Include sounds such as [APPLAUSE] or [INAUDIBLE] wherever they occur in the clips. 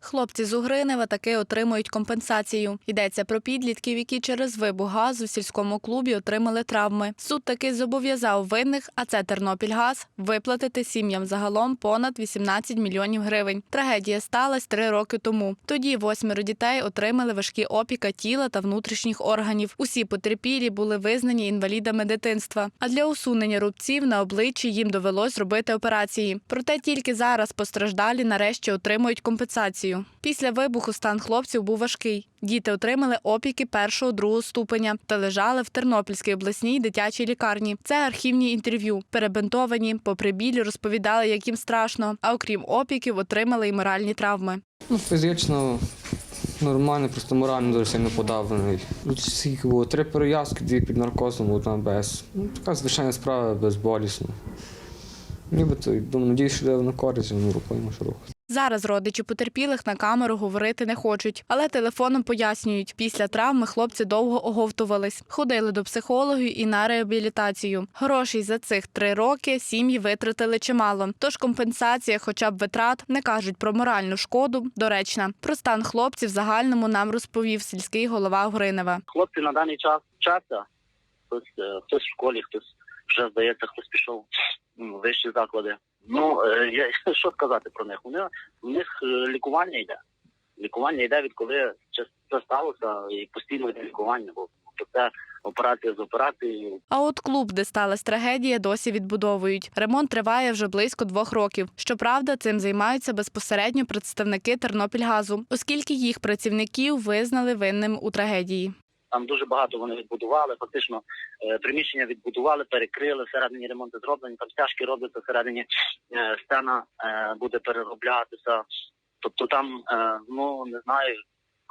Хлопці з Угринева таки отримують компенсацію. Йдеться про підлітків, які через вибух газу в сільському клубі отримали травми. Суд таки зобов'язав винних, а це Тернопільгаз, виплатити сім'ям загалом понад 18 мільйонів гривень. Трагедія сталася три роки тому. Тоді восьмеро дітей отримали важкі опіка тіла та внутрішніх органів. Усі потерпілі були визнані інвалідами дитинства. А для усунення рубців на обличчі їм довелось робити операції. Проте тільки зараз постраждалі нарешті отримують компенсацію. Після вибуху стан хлопців був важкий. Діти отримали опіки першого другого ступеня та лежали в Тернопільській обласній дитячій лікарні. Це архівні інтерв'ю. Перебинтовані, попри біль, розповідали, як їм страшно. А окрім опіків, отримали й моральні травми. Ну, фізично нормально, просто морально дуже сильно подавлений. Ну, Скільки було? Три перев'язки, дві під наркозом, одна без. Ну, така звичайна справа, безболісно. Нібито, думаю, надіюсь, що на користь, ну, рукою можу рухати. Зараз родичі потерпілих на камеру говорити не хочуть, але телефоном пояснюють, після травми хлопці довго оговтувались, ходили до психологів і на реабілітацію. Грошей за цих три роки сім'ї витратили чимало. Тож компенсація, хоча б витрат, не кажуть про моральну шкоду, доречна. Про стан хлопців загальному нам розповів сільський голова Гринева. Хлопці на даний час вчаться. Хтось, е, хтось в школі, хтось вже здається, хтось пішов в вищі заклади. Ну е, я [LAUGHS] що сказати про них? У них у них е, лікування йде. Лікування йде відколи це сталося, і постійно йде лікування, бо це операція з операцією. А от клуб, де сталася трагедія, досі відбудовують. Ремонт триває вже близько двох років. Щоправда, цим займаються безпосередньо представники Тернопільгазу, оскільки їх працівників визнали винним у трагедії. Там дуже багато вони відбудували. Фактично е, приміщення відбудували, перекрили, всередині ремонти зроблені, там стяжки робляться, всередині стена сцена е, буде перероблятися. Тобто там, е, ну не знаю,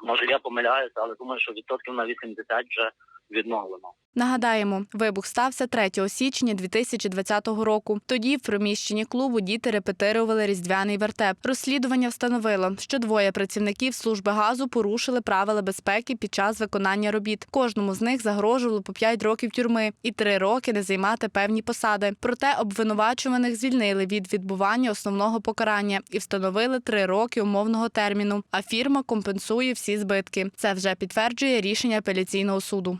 може я помиляюся, але думаю, що відсотків на 80 вже відновлено. Нагадаємо, вибух стався 3 січня 2020 року. Тоді в приміщенні клубу діти репетирували різдвяний вертеп. Розслідування встановило, що двоє працівників служби газу порушили правила безпеки під час виконання робіт. Кожному з них загрожувало по 5 років тюрми і 3 роки не займати певні посади. Проте обвинувачуваних звільнили від відбування основного покарання і встановили 3 роки умовного терміну. А фірма компенсує всі збитки. Це вже підтверджує рішення апеляційного суду.